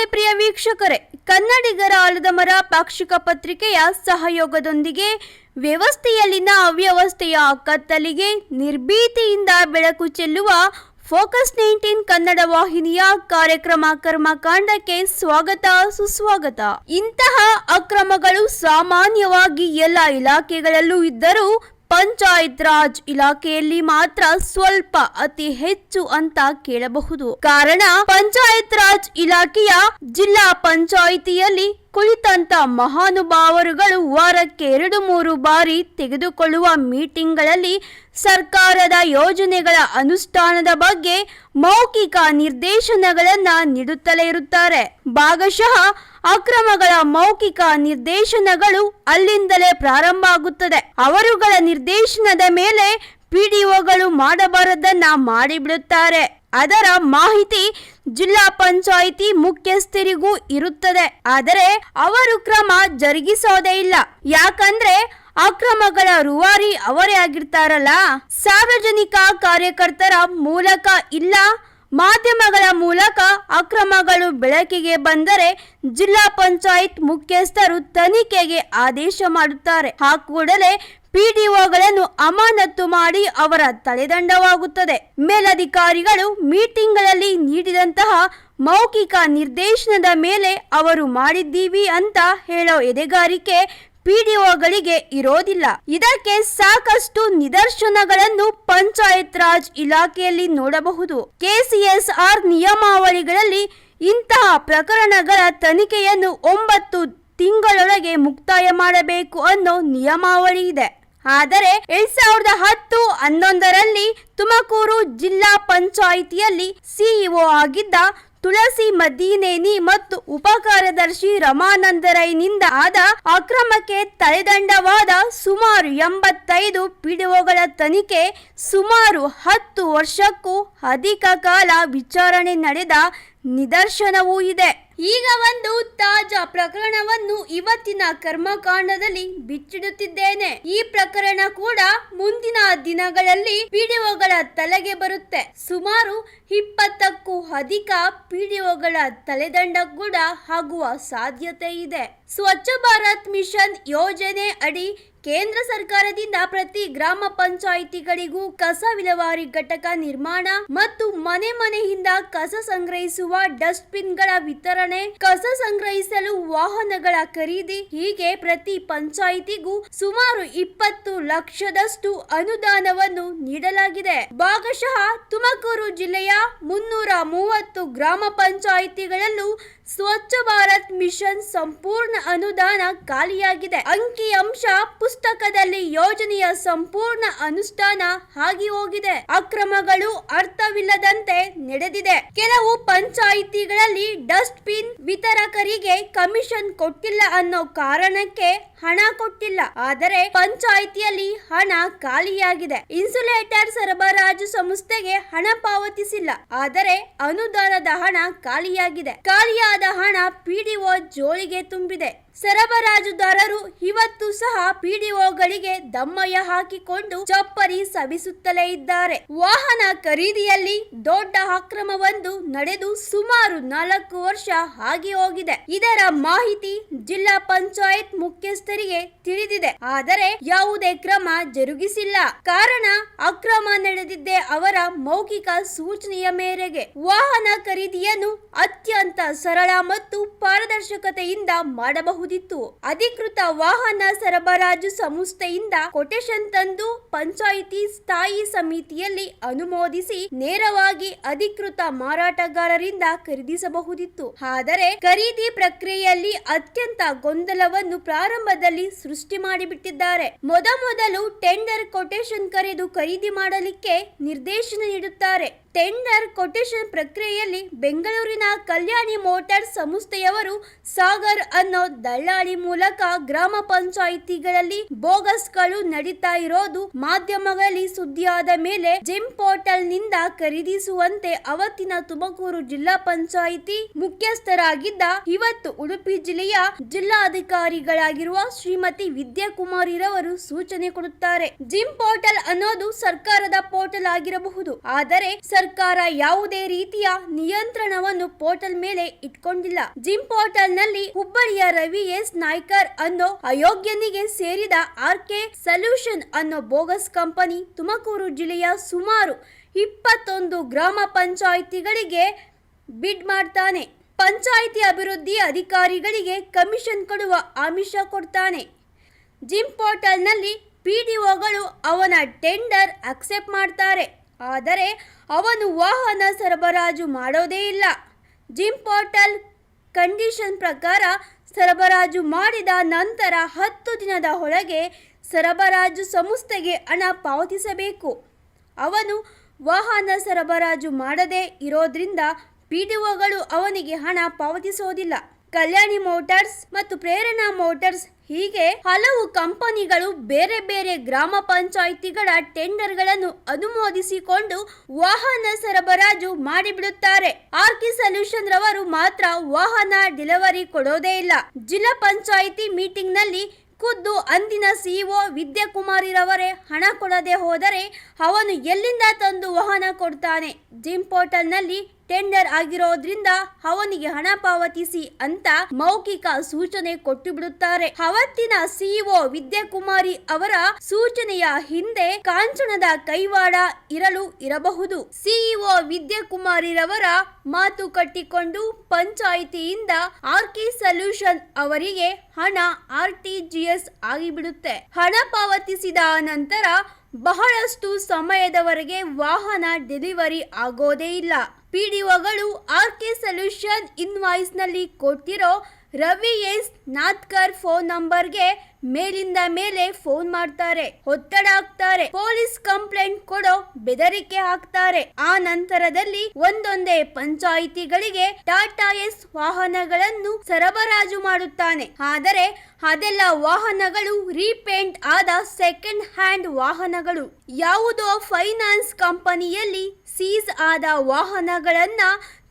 ನಮಸ್ತೆ ಪ್ರಿಯ ವೀಕ್ಷಕರೇ, ಕನ್ನಡಿಗರ ಆಲದ ಮರ ಪಾಕ್ಷಿಕ ಪತ್ರಿಕೆಯ ಸಹಯೋಗದೊಂದಿಗೆ ವ್ಯವಸ್ಥೆಯಲ್ಲಿನ ಅವ್ಯವಸ್ಥೆಯ ಕತ್ತಲಿಗೆ ನಿರ್ಭೀತಿಯಿಂದ ಬೆಳಕು ಚೆಲ್ಲುವ ಫೋಕಸ್ ನೈನ್ಟೀನ್ ಕನ್ನಡ ವಾಹಿನಿಯ ಕಾರ್ಯಕ್ರಮ ಕರ್ಮಕಾಂಡಕ್ಕೆ ಸ್ವಾಗತ, ಸುಸ್ವಾಗತ. ಇಂತಹ ಅಕ್ರಮಗಳು ಸಾಮಾನ್ಯವಾಗಿ ಎಲ್ಲ ಇಲಾಖೆಗಳಲ್ಲೂ ಇದ್ದರೂ ಪಂಚಾಯತ್ ರಾಜ್ ಇಲಾಖೆಯಲ್ಲಿ ಮಾತ್ರ ಸ್ವಲ್ಪ ಅತಿ ಹೆಚ್ಚು ಅಂತ ಕೇಳಬಹುದು. ಕಾರಣ ಪಂಚಾಯತ್ ರಾಜ್ ಇಲಾಖೆಯ ಜಿಲ್ಲಾ ಪಂಚಾಯಿತಿಯಲ್ಲಿ ಕುಳಿತಂತ ಮಹಾನುಭಾವರುಗಳು ವಾರಕ್ಕೆ ಎರಡು ಮೂರು ಬಾರಿ ತೆಗೆದುಕೊಳ್ಳುವ ಮೀಟಿಂಗ್ಗಳಲ್ಲಿ ಸರ್ಕಾರದ ಯೋಜನೆಗಳ ಅನುಷ್ಠಾನದ ಬಗ್ಗೆ ಮೌಖಿಕ ನಿರ್ದೇಶನಗಳನ್ನು ನೀಡುತ್ತಲೇ ಇರುತ್ತಾರೆ. ಭಾಗಶಃ ಅಕ್ರಮಗಳ ಮೌಖಿಕ ನಿರ್ದೇಶನಗಳು ಅಲ್ಲಿಂದಲೇ ಪ್ರಾರಂಭ ಆಗುತ್ತದೆ. ಅವರುಗಳ ನಿರ್ದೇಶನದ ಮೇಲೆ ಪಿಡಿಒಗಳು ಮಾಡಬಾರದನ್ನ ಮಾಡಿಬಿಡುತ್ತಾರೆ. ಅದರ ಮಾಹಿತಿ ಜಿಲ್ಲಾ ಪಂಚಾಯಿತಿ ಮುಖ್ಯಸ್ಥರಿಗೂ ಇರುತ್ತದೆ. ಆದರೆ ಅವರು ಕ್ರಮ ಜರುಗಿಸೋದೇ ಇಲ್ಲ. ಯಾಕಂದ್ರೆ ಅಕ್ರಮಗಳ ರೂವಾರಿ ಅವರೇ ಆಗಿರ್ತಾರಲ್ಲ. ಸಾರ್ವಜನಿಕ ಕಾರ್ಯಕರ್ತರ ಮೂಲಕ ಇಲ್ಲ. ಮಾಧ್ಯಮಗಳ ಮೂಲಕ ಅಕ್ರಮಗಳು ಬೆಳಕಿಗೆ ಬಂದರೆ ಜಿಲ್ಲಾ ಪಂಚಾಯತ್ ಮುಖ್ಯಸ್ಥರು ತನಿಖೆಗೆ ಆದೇಶ ಮಾಡುತ್ತಾರೆ. ಆ ಕೂಡಲೇ ಪಿಡಿಒಗಳನ್ನು ಅಮಾನತ್ತು ಮಾಡಿ ಅವರ ತಲೆದಂಡವಾಗುತ್ತದೆ ಮೇಲಧಿಕಾರಿಗಳು ಮೀಟಿಂಗ್ಗಳಲ್ಲಿ ನೀಡಿದಂತಹ ಮೌಖಿಕ ನಿರ್ದೇಶನದ ಮೇಲೆ ಅವರು ಮಾಡಿದ್ದೀವಿ ಅಂತ ಹೇಳೋ ಎದೆಗಾರಿಕೆ ಪಿಡಿಒಗಳಿಗೆ ಇರೋದಿಲ್ಲ. ಇದಕ್ಕೆ ಸಾಕಷ್ಟು ನಿದರ್ಶನಗಳನ್ನು ಪಂಚಾಯತ್ ರಾಜ್ ಇಲಾಖೆಯಲ್ಲಿ ನೋಡಬಹುದು. ಕೆಸಿಎಸ್ಆರ್ ನಿಯಮಾವಳಿಗಳಲ್ಲಿ ಇಂತಹ ಪ್ರಕರಣಗಳ ತನಿಖೆಯನ್ನು ಒಂಬತ್ತು ತಿಂಗಳೊಳಗೆ ಮುಕ್ತಾಯ ಮಾಡಬೇಕು ಅನ್ನೋ ನಿಯಮಾವಳಿ ಇದೆ. ಆದರೆ ಎರಡ್ ಸಾವಿರದ ಹತ್ತು ಹನ್ನೊಂದರಲ್ಲಿ ತುಮಕೂರು ಜಿಲ್ಲಾ ಪಂಚಾಯಿತಿಯಲ್ಲಿ ಸಿಇಒ ಆಗಿದ್ದ ತುಳಸಿ ಮದೀನೇನಿ ಮತ್ತು ಉಪಕಾರ್ಯದರ್ಶಿ ರಮಾನಂದರೈನಿಂದ ಆದ ಅಕ್ರಮಕ್ಕೆ ತಲೆದಂಡವಾದ ಸುಮಾರು ಎಂಬತ್ತೈದು ಪಿಡಿಒಗಳ ತನಿಖೆ ಸುಮಾರು ಹತ್ತು ವರ್ಷಕ್ಕೂ ಅಧಿಕ ಕಾಲ ವಿಚಾರಣೆ ನಡೆದ ನಿದರ್ಶನವೂ ಇದೆ. ಈಗ ಒಂದು ತಾಜಾ ಪ್ರಕರಣವನ್ನು ಇವತ್ತಿನ ಕರ್ಮಕಾಂಡದಲ್ಲಿ ಬಿಚ್ಚಿಡುತ್ತಿದ್ದೇನೆ. ಈ ಪ್ರಕರಣ ಕೂಡ ಮುಂದಿನ ದಿನಗಳಲ್ಲಿ ಪಿಡಿಒಗಳ ತಲೆಗೆ ಬರುತ್ತೆ. ಸುಮಾರು ಇಪ್ಪತ್ತಕ್ಕೂ ಅಧಿಕ ಪಿಡಿಒಗಳ ತಲೆದಂಡ ಕೂಡ ಆಗುವ ಸಾಧ್ಯತೆ ಇದೆ. ಸ್ವಚ್ಛ ಭಾರತ್ ಮಿಷನ್ ಯೋಜನೆ ಅಡಿ ಕೇಂದ್ರ ಸರ್ಕಾರದಿಂದ ಪ್ರತಿ ಗ್ರಾಮ ಪಂಚಾಯಿತಿಗಳಿಗೂ ಕಸ ವಿಲೇವಾರಿ ಘಟಕ ನಿರ್ಮಾಣ ಮತ್ತು ಮನೆ ಮನೆಯಿಂದ ಕಸ ಸಂಗ್ರಹಿಸುವ ಡಸ್ಟ್ಬಿನ್ಗಳ ವಿತರಣೆ, ಕಸ ಸಂಗ್ರಹಿಸಲು ವಾಹನಗಳ ಖರೀದಿ, ಹೀಗೆ ಪ್ರತಿ ಪಂಚಾಯಿತಿಗೂ ಸುಮಾರು ಇಪ್ಪತ್ತು ಲಕ್ಷದಷ್ಟು ಅನುದಾನವನ್ನು ನೀಡಲಾಗಿದೆ. ಭಾಗಶಃ ತುಮಕೂರು ಜಿಲ್ಲೆಯ ಮುನ್ನೂರ ಮೂವತ್ತು ಗ್ರಾಮ ಪಂಚಾಯಿತಿಗಳಲ್ಲೂ ಸ್ವಚ್ಛ ಭಾರತ್ ಮಿಷನ್ ಸಂಪೂರ್ಣ ಅನುದಾನ ಖಾಲಿಯಾಗಿದೆ. ಅಂಕಿ ಅಂಶ ಪುಸ್ತಕದಲ್ಲಿ ಯೋಜನೆಯ ಸಂಪೂರ್ಣ ಅನುಷ್ಠಾನ ಆಗಿ ಹೋಗಿದೆ. ಅಕ್ರಮಗಳು ಅರ್ಥವಿಲ್ಲದಂತೆ ನಡೆದಿದೆ. ಕೆಲವು ಪಂಚಾಯಿತಿಗಳಲ್ಲಿ ಡಸ್ಟ್ ಬಿನ್ ವಿತರಕರಿಗೆ ಕಮಿಷನ್ ಕೊಟ್ಟಿಲ್ಲ ಅನ್ನೋ ಕಾರಣಕ್ಕೆ ಹಣ ಕೊಟ್ಟಿಲ್ಲ. ಆದರೆ ಪಂಚಾಯಿತಿಯಲ್ಲಿ ಹಣ ಖಾಲಿಯಾಗಿದೆ. ಇನ್ಸುಲೇಟರ್ ಸರಬರಾಜು ಸಂಸ್ಥೆಗೆ ಹಣ ಪಾವತಿಸಿಲ್ಲ. ಆದರೆ ಅನುದಾನದ ಹಣ ಖಾಲಿಯಾಗಿದೆ. ಖಾಲಿಯಾದ ಹಣ ಪಿಡಿಒ ಜೋಳಿಗೆ ತುಂಬಿದೆ. ಸರಬರಾಜುದಾರರು ಇವತ್ತು ಸಹ ಪಿಡಿಒಗಳಿಗೆ ದಮ್ಮಯ್ಯ ಹಾಕಿಕೊಂಡು ಚಪ್ಪರಿ ಸವಿಸುತ್ತಲೇ ಇದ್ದಾರೆ. ವಾಹನ ಖರೀದಿಯಲ್ಲಿ ದೊಡ್ಡ ಅಕ್ರಮವೊಂದು ನಡೆದು ಸುಮಾರು ನಾಲ್ಕು ವರ್ಷ ಆಗಿ ಹೋಗಿದೆ. ಇದರ ಮಾಹಿತಿ ಜಿಲ್ಲಾ ಪಂಚಾಯತ್ ಮುಖ್ಯಸ್ಥರಿಗೆ ತಿಳಿದಿದೆ. ಆದರೆ ಯಾವುದೇ ಕ್ರಮ ಜರುಗಿಸಿಲ್ಲ. ಕಾರಣ ಅಕ್ರಮ ನಡೆದಿದ್ದೆ ಅವರ ಮೌಖಿಕ ಸೂಚನೆಯ ಮೇರೆಗೆ ವಾಹನ ಖರೀದಿಯನ್ನು ಅತ್ಯಂತ ಸರಳ ಮತ್ತು ಪಾರದರ್ಶಕತೆಯಿಂದ ಮಾಡಬಹುದಿತ್ತು. ಅಧಿಕೃತ ವಾಹನ ಸರಬರಾಜು ಸಂಸ್ಥೆಯಿಂದ ಕೊಟೇಶನ್ ತಂದು ಪಂಚಾಯಿತಿ ಸ್ಥಾಯಿ ಸಮಿತಿಯಲ್ಲಿ ಅನುಮೋದಿಸಿ ನೇರವಾಗಿ ಅಧಿಕೃತ ಮಾರಾಟಗಾರರಿಂದ ಖರೀದಿಸಬಹುದಿತ್ತು. ಆದರೆ ಖರೀದಿ ಪ್ರಕ್ರಿಯೆಯಲ್ಲಿ ಅತ್ಯಂತ ಗೊಂದಲವನ್ನು ಪ್ರಾರಂಭದಲ್ಲಿ ಸೃಷ್ಟಿ ಮಾಡಿಬಿಟ್ಟಿದ್ದಾರೆ. ಮೊದಮೊದಲು ಟೆಂಡರ್ ಕೊಟೇಶನ್ ಕರೆದು ಖರೀದಿ ಮಾಡಲಿಕ್ಕೆ ನಿರ್ದೇಶನ ನೀಡುತ್ತಾರೆ. ಟೆಂಡರ್ ಕೊಟೇಶನ್ ಪ್ರಕ್ರಿಯೆಯಲ್ಲಿ ಬೆಂಗಳೂರಿನ ಕಲ್ಯಾಣಿ ಮೋಟಾರ್ ಸಂಸ್ಥೆಯವರು ಸಾಗರ್ ಅನ್ನೋ ದಳ್ಳಾಳಿ ಮೂಲಕ ಗ್ರಾಮ ಪಂಚಾಯಿತಿಗಳಲ್ಲಿ ಬೋಗಸ್ಗಳು ನಡೀತಾ ಇರೋದು ಮಾಧ್ಯಮಗಳಲ್ಲಿ ಸುದ್ದಿಯಾದ ಮೇಲೆ ಜಿಮ್ ಪೋರ್ಟಲ್ನಿಂದ ಖರೀದಿಸುವಂತೆ ಅವತ್ತಿನ ತುಮಕೂರು ಜಿಲ್ಲಾ ಪಂಚಾಯಿತಿ ಮುಖ್ಯಸ್ಥರಾಗಿದ್ದ ಇವತ್ತು ಉಡುಪಿ ಜಿಲ್ಲೆಯ ಜಿಲ್ಲಾಧಿಕಾರಿಗಳಾಗಿರುವ ಶ್ರೀಮತಿ ವಿದ್ಯಾಕುಮಾರಿರವರು ಸೂಚನೆ ಕೊಡುತ್ತಾರೆ. ಜಿಮ್ ಪೋರ್ಟಲ್ ಅನ್ನೋದು ಸರ್ಕಾರದ ಪೋರ್ಟಲ್ ಆಗಿರಬಹುದು. ಆದರೆ ಸರ್ಕಾರ ಯಾವುದೇ ರೀತಿಯ ನಿಯಂತ್ರಣವನ್ನು ಪೋರ್ಟಲ್ ಮೇಲೆ ಇಟ್ಕೊಂಡಿಲ್ಲ. ಜಿಮ್ ಪೋರ್ಟಲ್ನಲ್ಲಿ ಹುಬ್ಬಳ್ಳಿಯ ರವಿ ಎಸ್ ನಾಯ್ಕರ್ ಅನ್ನೋ ಅಯೋಗ್ಯನಿಗೆ ಸೇರಿದ ಆರ್ ಕೆ ಸೊಲ್ಯೂಷನ್ ಅನ್ನೋ ಬೋಗಸ್ ಕಂಪನಿ ತುಮಕೂರು ಜಿಲ್ಲೆಯ ಸುಮಾರು ಇಪ್ಪತ್ತೊಂದು ಗ್ರಾಮ ಪಂಚಾಯಿತಿಗಳಿಗೆ ಬಿಡ್ ಮಾಡ್ತಾನೆ. ಪಂಚಾಯಿತಿ ಅಭಿವೃದ್ಧಿ ಅಧಿಕಾರಿಗಳಿಗೆ ಕಮಿಷನ್ ಕೊಡುವ ಆಮಿಷ ಕೊಡ್ತಾನೆ. ಜಿಮ್ ಪೋರ್ಟಲ್ನಲ್ಲಿ ಪಿ ಡಿ ಒಗಳು ಅವನ ಟೆಂಡರ್ ಅಕ್ಸೆಪ್ಟ್ ಮಾಡ್ತಾರೆ. ಆದರೆ ಅವನು ವಾಹನ ಸರಬರಾಜು ಮಾಡೋದೇ ಇಲ್ಲ. ಜಿಮ್ ಪೋರ್ಟಲ್ ಕಂಡೀಷನ್ ಪ್ರಕಾರ ಸರಬರಾಜು ಮಾಡಿದ ನಂತರ ಹತ್ತು ದಿನದ ಒಳಗೆ ಸರಬರಾಜು ಸಂಸ್ಥೆಗೆ ಹಣ ಪಾವತಿಸಬೇಕು. ಅವನು ವಾಹನ ಸರಬರಾಜು ಮಾಡದೇ ಇರೋದ್ರಿಂದ ಪಿಡಿಒಗಳು ಅವನಿಗೆ ಹಣ ಪಾವತಿಸೋದಿಲ್ಲ. ಕಲ್ಯಾಣಿ ಮೋಟಾರ್ಸ್ ಮತ್ತು ಪ್ರೇರಣಾ ಮೋಟಾರ್ಸ್ ಹೀಗೆ ಹಲವು ಕಂಪನಿಗಳು ಬೇರೆ ಬೇರೆ ಗ್ರಾಮ ಪಂಚಾಯಿತಿಗಳ ಟೆಂಡರ್ಗಳನ್ನು ಅನುಮೋದಿಸಿಕೊಂಡು ವಾಹನ ಸರಬರಾಜು ಮಾಡಿಬಿಡುತ್ತಾರೆ. ಆರ್ಕಿ ಸೊಲ್ಯೂಷನ್ ರವರು ಮಾತ್ರ ವಾಹನ ಡೆಲಿವರಿ ಕೊಡೋದೇ ಇಲ್ಲ. ಜಿಲ್ಲಾ ಪಂಚಾಯಿತಿ ಮೀಟಿಂಗ್ನಲ್ಲಿ ಖುದ್ದು ಅಂದಿನ ಸಿಇಒ ವಿದ್ಯಾಕುಮಾರಿರವರೇ ಹಣ ಕೊಡದೆ ಹೋದರೆ ಅವನು ಎಲ್ಲಿಂದ ತಂದು ವಾಹನ ಕೊಡ್ತಾನೆ? ಜಿಮ್ ಪೋರ್ಟಲ್ನಲ್ಲಿ ಟೆಂಡರ್ ಆಗಿರೋದ್ರಿಂದ ಅವನಿಗೆ ಹಣ ಪಾವತಿಸಿ ಅಂತ ಮೌಖಿಕ ಸೂಚನೆ ಕೊಟ್ಟು ಬಿಡುತ್ತಾರೆ ಅವತ್ತಿನ ಸಿಇಒ ವಿದ್ಯಾಕುಮಾರಿ ಅವರ ಸೂಚನೆಯ ಹಿಂದೆ ಕಾಂಚನದ ಕೈವಾಡ ಇರಲು ಇರಬಹುದು. ಸಿಇಒ ವಿದ್ಯಾಕುಮಾರಿರವರ ಮಾತು ಕಟ್ಟಿಕೊಂಡು ಪಂಚಾಯಿತಿಯಿಂದ ಆರ್ಕೆ ಸೊಲ್ಯೂಷನ್ ಅವರಿಗೆ ಹಣ ಆರ್ ಟಿ ಆಗಿಬಿಡುತ್ತೆ. ಹಣ ಪಾವತಿಸಿದ ನಂತರ ಬಹಳಷ್ಟು ಸಮಯದವರೆಗೆ ವಾಹನ ಡೆಲಿವರಿ ಆಗೋದೇ ಇಲ್ಲ. ಪಿಡಿಒಗಳು ಆರ್ ಕೆ ಸೊಲ್ಯೂಷನ್ ಇನ್ವಾಯ್ಸ್ನಲ್ಲಿ ಕೊಟ್ಟಿರೋ ರವಿ ಎಸ್ ನಾಥ್ಕರ್ ಫೋನ್ ನಂಬರ್ಗೆ ಮೇಲಿಂದ ಮೇಲೆ ಫೋನ್ ಮಾಡ್ತಾರೆ. ಒತ್ತಡ ಹಾಕ್ತಾರೆ. ಪೊಲೀಸ್ ಕಂಪ್ಲೇಂಟ್ ಕೊಡೋ ಬೆದರಿಕೆ ಹಾಕ್ತಾರೆ. ಆ ನಂತರದಲ್ಲಿ ಒಂದೊಂದೇ ಪಂಚಾಯಿತಿಗಳಿಗೆ ಟಾಟಾ ಎಸ್ ವಾಹನಗಳನ್ನು ಸರಬರಾಜು ಮಾಡುತ್ತಾನೆ. ಆದರೆ ಅದೆಲ್ಲ ವಾಹನಗಳು ರೀಪೇಂಟ್ ಆದ ಸೆಕೆಂಡ್ ಹ್ಯಾಂಡ್ ವಾಹನಗಳು. ಯಾವುದೋ ಫೈನಾನ್ಸ್ ಕಂಪನಿಯಲ್ಲಿ ಸೀಸ್ ಆದ ವಾಹನಗಳನ್ನ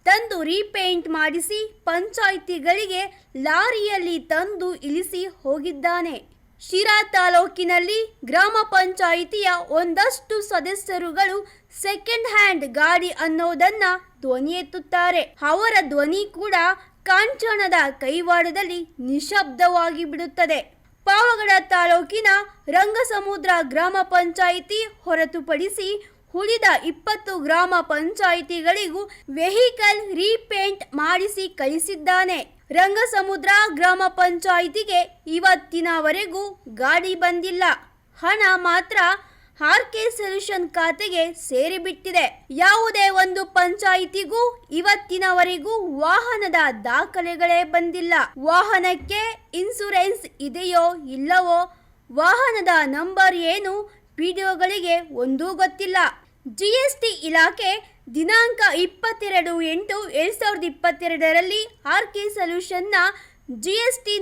ತಂದು ರೀಪೇಂಟ್ ಮಾಡಿಸಿ ಪಂಚಾಯಿತಿಗಳಿಗೆ ಲಾರಿಯಲ್ಲಿ ತಂದು ಇಳಿಸಿ ಹೋಗಿದ್ದಾನೆ. ಶಿರಾ ತಾಲೂಕಿನಲ್ಲಿ ಗ್ರಾಮ ಪಂಚಾಯಿತಿಯ ಒಂದಷ್ಟು ಸದಸ್ಯರುಗಳು ಸೆಕೆಂಡ್ ಹ್ಯಾಂಡ್ ಗಾಡಿ ಅನ್ನೋದನ್ನ ಧ್ವನಿ ಎತ್ತುತ್ತಾರೆ. ಅವರ ಧ್ವನಿ ಕೂಡ ಕಾಂಚನದ ಕೈವಾಡದಲ್ಲಿ ನಿಶಬ್ದವಾಗಿ ಬಿಡುತ್ತದೆ. ಪಾವಗಡ ತಾಲೂಕಿನ ರಂಗಸಮುದ್ರ ಗ್ರಾಮ ಪಂಚಾಯಿತಿ ಹೊರತುಪಡಿಸಿ ಉಳಿದ ಇಪ್ಪತ್ತು ಗ್ರಾಮ ಪಂಚಾಯಿತಿಗಳಿಗೂ ವೆಹಿಕಲ್ ರೀಪೇಂಟ್ ಮಾಡಿಸಿ ಕಳಿಸಿದ್ದಾನೆ. ರಂಗಸಮುದ್ರ ಗ್ರಾಮ ಪಂಚಾಯಿತಿಗೆ ಇವತ್ತಿನವರೆಗೂ ಗಾಡಿ ಬಂದಿಲ್ಲ. ಹಣ ಮಾತ್ರ ಆರ್ ಕೆ ಸೊಲ್ಯೂಷನ್ ಖಾತೆಗೆ ಸೇರಿಬಿಟ್ಟಿದೆ. ಯಾವುದೇ ಒಂದು ಪಂಚಾಯಿತಿಗೂ ಇವತ್ತಿನವರೆಗೂ ವಾಹನದ ದಾಖಲೆಗಳೇ ಬಂದಿಲ್ಲ. ವಾಹನಕ್ಕೆ ಇನ್ಸೂರೆನ್ಸ್ ಇದೆಯೋ ಇಲ್ಲವೋ ವಾಹನದ ನಂಬರ್ ಏನು ಪಿಡಿಒಗಳಿಗೆ ಒಂದೂ ಗೊತ್ತಿಲ್ಲ. ಜಿಎಸ್ಟಿ ಇಲಾಖೆ ದಿನಾಂಕ ಇಪ್ಪತ್ತೆರಡು ಎಂಟು ಎರಡ್ ಸಾವಿರದ ಇಪ್ಪತ್ತೆರಡರಲ್ಲಿ ಆರ್ ಕೆ ಸೊಲ್ಯೂಷನ್ನ ಎಸ್ ಟಿ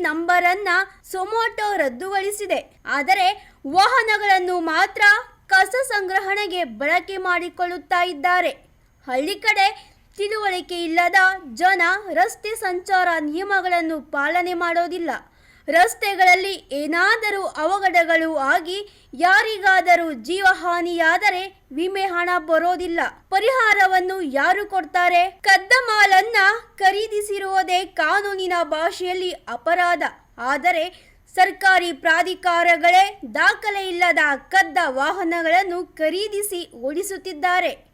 ಅನ್ನ ಸೊಮೋಟೊ ರದ್ದುಗೊಳಿಸಿದೆ. ಆದರೆ ವಾಹನಗಳನ್ನು ಮಾತ್ರ ಕಸ ಸಂಗ್ರಹಣೆಗೆ ಬಳಕೆ ಮಾಡಿಕೊಳ್ಳುತ್ತಾ ಇದ್ದಾರೆ. ಹಳ್ಳಿ ಕಡೆ ತಿಳುವಳಿಕೆ ಇಲ್ಲದ ಜನ ರಸ್ತೆ ಸಂಚಾರ ನಿಯಮಗಳನ್ನು ಪಾಲನೆ ಮಾಡೋದಿಲ್ಲ. ರಸ್ತೆಗಳಲ್ಲಿ ಏನಾದರೂ ಅವಘಡಗಳು ಆಗಿ ಯಾರಿಗಾದರೂ ಜೀವಹಾನಿಯಾದರೆ ವಿಮೆ ಹಣ ಬರೋದಿಲ್ಲ. ಪರಿಹಾರವನ್ನು ಯಾರು ಕೊಡ್ತಾರೆ? ಕದ್ದ ಮಾಲನ್ನ ಖರೀದಿಸಿರುವುದೇ ಕಾನೂನಿನ ಭಾಷೆಯಲ್ಲಿ ಅಪರಾಧ. ಆದರೆ ಸರ್ಕಾರಿ ಪ್ರಾಧಿಕಾರಗಳೇ ದಾಖಲೆ ಇಲ್ಲದ ಕದ್ದ ವಾಹನಗಳನ್ನು ಖರೀದಿಸಿ ಓಡಿಸುತ್ತಿದ್ದಾರೆ.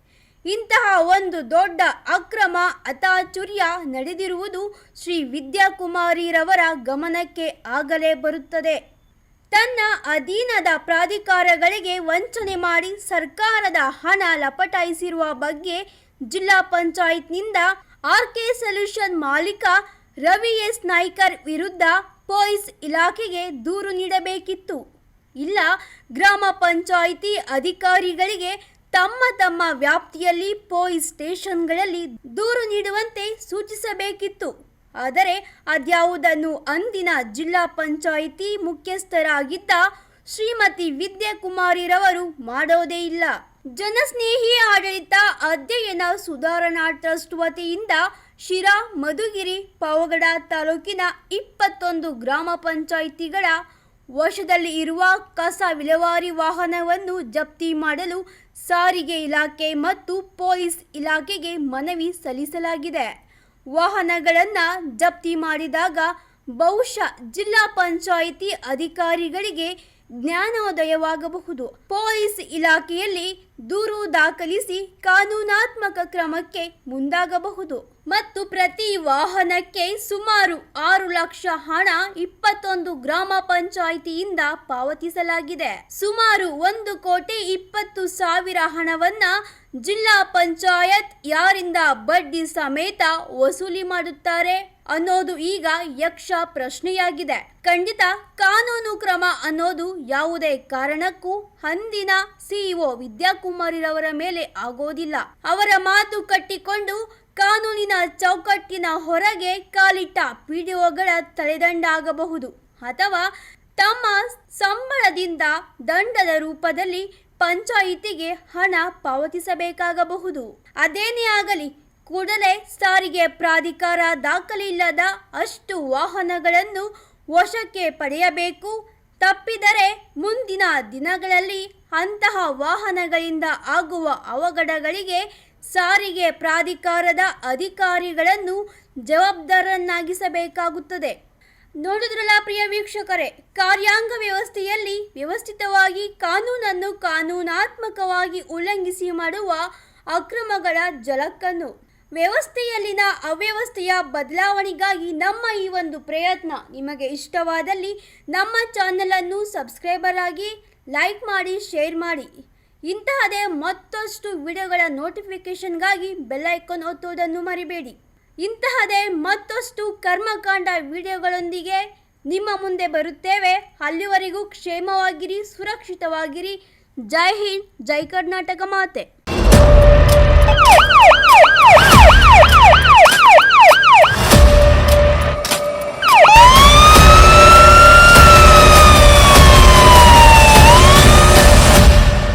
ಇಂತಹ ಒಂದು ದೊಡ್ಡ ಅಕ್ರಮ ಅತಾಚುರ್ಯ ನಡೆದಿರುವುದು ಶ್ರೀ ವಿದ್ಯಾಕುಮಾರಿರವರ ಗಮನಕ್ಕೆ ಆಗಲೇ ಬರುತ್ತದೆ. ತನ್ನ ಅಧೀನದ ಪ್ರಾಧಿಕಾರಗಳಿಗೆ ವಂಚನೆ ಮಾಡಿ ಸರ್ಕಾರದ ಹಣ ಲಪಟಾಯಿಸಿರುವ ಬಗ್ಗೆ ಜಿಲ್ಲಾ ಪಂಚಾಯತ್ನಿಂದ ಆರ್ ಕೆ ಸೊಲ್ಯೂಷನ್ ಮಾಲೀಕ ರವಿ ಎಸ್. ನಾಯ್ಕರ್ ವಿರುದ್ಧ ಪೊಲೀಸ್ ಇಲಾಖೆಗೆ ದೂರು ನೀಡಬೇಕಿತ್ತು. ಇಲ್ಲ, ಗ್ರಾಮ ಪಂಚಾಯಿತಿ ಅಧಿಕಾರಿಗಳಿಗೆ ತಮ್ಮ ತಮ್ಮ ವ್ಯಾಪ್ತಿಯಲ್ಲಿ ಪೊಲೀಸ್ ಸ್ಟೇಷನ್ಗಳಲ್ಲಿ ದೂರು ನೀಡುವಂತೆ ಸೂಚಿಸಬೇಕಿತ್ತು. ಆದರೆ ಅದ್ಯಾವುದನ್ನು ಅಂದಿನ ಜಿಲ್ಲಾ ಪಂಚಾಯಿತಿ ಮುಖ್ಯಸ್ಥರಾಗಿದ್ದ ಶ್ರೀಮತಿ ವಿದ್ಯಾಕುಮಾರಿರವರು ಮಾಡೋದೇ ಇಲ್ಲ. ಜನಸ್ನೇಹಿ ಆಡಳಿತ ಅಧ್ಯಯನ ಸುಧಾರಣಾ ಟ್ರಸ್ಟ್ ವತಿಯಿಂದ ಶಿರಾ ಮಧುಗಿರಿ ಪಾವಗಡ ತಾಲೂಕಿನ ಇಪ್ಪತ್ತೊಂದು ಗ್ರಾಮ ಪಂಚಾಯಿತಿಗಳ ವಶದಲ್ಲಿ ಇರುವ ಕಸ ವಿಲೇವಾರಿ ವಾಹನವನ್ನು ಜಪ್ತಿ ಮಾಡಲು ಸಾರಿಗೆ ಇಲಾಖೆ ಮತ್ತು ಪೊಲೀಸ್ ಇಲಾಖೆಗೆ ಮನವಿ ಸಲ್ಲಿಸಲಾಗಿದೆ. ವಾಹನಗಳನ್ನು ಜಪ್ತಿ ಮಾಡಿದಾಗ ಬಹುಶಃ ಜಿಲ್ಲಾ ಪಂಚಾಯಿತಿ ಅಧಿಕಾರಿಗಳಿಗೆ ಜ್ಞಾನೋದಯವಾಗಬಹುದು. ಪೊಲೀಸ್ ಇಲಾಖೆಯಲ್ಲಿ ದೂರು ದಾಖಲಿಸಿ ಕಾನೂನಾತ್ಮಕ ಕ್ರಮಕ್ಕೆ ಮುಂದಾಗಬಹುದು. ಮತ್ತು ಪ್ರತಿ ವಾಹನಕ್ಕೆ ಸುಮಾರು ಆರು ಲಕ್ಷ ಹಣ ಇಪ್ಪತ್ತೊಂದು ಗ್ರಾಮ ಪಂಚಾಯಿತಿಯಿಂದ ಪಾವತಿಸಲಾಗಿದೆ. ಸುಮಾರು ಒಂದು ಕೋಟಿ ಇಪ್ಪತ್ತು ಸಾವಿರ ಹಣವನ್ನ ಜಿಲ್ಲಾ ಪಂಚಾಯತ್ ಯಾರಿಂದ ಬಡ್ಡಿ ಸಮೇತ ವಸೂಲಿ ಮಾಡುತ್ತಾರೆ. ಅನ್ನೋದು ಈಗ ಯಕ್ಷ ಪ್ರಶ್ನೆಯಾಗಿದೆ. ಖಂಡಿತ ಕಾನೂನು ಕ್ರಮ ಅನ್ನೋದು ಯಾವುದೇ ಕಾರಣಕ್ಕೂ ಅಂದಿನ ಸಿಇಒ ವಿದ್ಯಾಕುಮಾರಿರವರ ಮೇಲೆ ಆಗೋದಿಲ್ಲ. ಅವರ ಮಾತು ಕಟ್ಟಿಕೊಂಡು ಕಾನೂನಿನ ಚೌಕಟ್ಟಿನ ಹೊರಗೆ ಕಾಲಿಟ್ಟ ಪಿಡಿಒಗಳ ತಲೆದಂಡಾಗಬಹುದು ಅಥವಾ ತಮ್ಮ ಸಂಬಳದಿಂದ ದಂಡದ ರೂಪದಲ್ಲಿ ಪಂಚಾಯಿತಿಗೆ ಹಣ ಪಾವತಿಸಬೇಕಾಗಬಹುದು. ಅದೇನೇ ಆಗಲಿ ಕೂಡಲೇ ಸಾರಿಗೆ ಪ್ರಾಧಿಕಾರ ದಾಖಲಿಲ್ಲದ ಅಷ್ಟು ವಾಹನಗಳನ್ನು ವಶಕ್ಕೆ ಪಡೆಯಬೇಕು. ತಪ್ಪಿದರೆ ಮುಂದಿನ ದಿನಗಳಲ್ಲಿ ಅಂತಹ ವಾಹನಗಳಿಂದ ಆಗುವ ಅವಘಡಗಳಿಗೆ ಸಾರಿಗೆ ಪ್ರಾಧಿಕಾರದ ಅಧಿಕಾರಿಗಳನ್ನು ಜವಾಬ್ದಾರನ್ನಾಗಿಸಬೇಕಾಗುತ್ತದೆ ನೋಡಿದ್ರಲ್ಲ ಪ್ರಿಯ ವೀಕ್ಷಕರೇ, ಕಾರ್ಯಾಂಗ ವ್ಯವಸ್ಥೆಯಲ್ಲಿ ವ್ಯವಸ್ಥಿತವಾಗಿ ಕಾನೂನನ್ನು ಕಾನೂನಾತ್ಮಕವಾಗಿ ಉಲ್ಲಂಘಿಸಿ ಮಾಡುವ ಅಕ್ರಮಗಳ ಜಲಕ್ಕನ್ನು. ವ್ಯವಸ್ಥೆಯಲ್ಲಿನ ಅವ್ಯವಸ್ಥೆಯ ಬದಲಾವಣೆಗಾಗಿ ನಮ್ಮ ಈ ಒಂದು ಪ್ರಯತ್ನ. ನಿಮಗೆ ಇಷ್ಟವಾದಲ್ಲಿ ನಮ್ಮ ಚಾನಲನ್ನು ಸಬ್ಸ್ಕ್ರೈಬರ್ ಆಗಿ ಲೈಕ್ ಮಾಡಿ, ಶೇರ್ ಮಾಡಿ. ಇಂತಹದೇ ಮತ್ತಷ್ಟು ವಿಡಿಯೋಗಳ ನೋಟಿಫಿಕೇಶನ್ಗಾಗಿ ಬೆಲ್ ಐಕಾನ್ ಒತ್ತುವುದನ್ನು ಮರಿಬೇಡಿ. ಇಂತಹದೇ ಮತ್ತಷ್ಟು ಕರ್ಮಕಾಂಡ ವಿಡಿಯೋಗಳೊಂದಿಗೆ ನಿಮ್ಮ ಮುಂದೆ ಬರುತ್ತೇವೆ. ಅಲ್ಲಿವರೆಗೂ ಕ್ಷೇಮವಾಗಿರಿ, ಸುರಕ್ಷಿತವಾಗಿರಿ. ಜೈ ಹಿಂದ್, ಜೈ ಕರ್ನಾಟಕ ಮಾತೆ.